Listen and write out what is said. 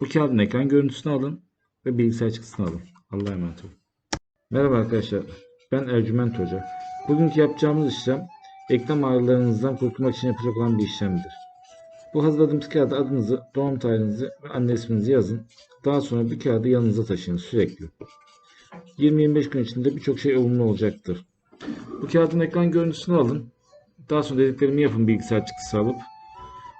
Bu kağıdın ekran görüntüsünü alın ve bilgisayar çıktısını alın. Allah'a emanet olun. Merhaba arkadaşlar. Ben Ercüment Hoca. Bugünkü yapacağımız işlem eklem ağrılarınızdan kurtulmak için yapacak olan bir işlemdir. Bu hazırladığımız kağıda adınızı, doğum tarihinizi ve anne isminizi yazın. Daha sonra bu kağıdı yanınıza taşıyın sürekli. 20-25 gün içinde birçok şey olumlu olacaktır. Bu kağıdın ekran görüntüsünü alın. Daha sonra dediklerimi yapın bilgisayar çıktısı alıp.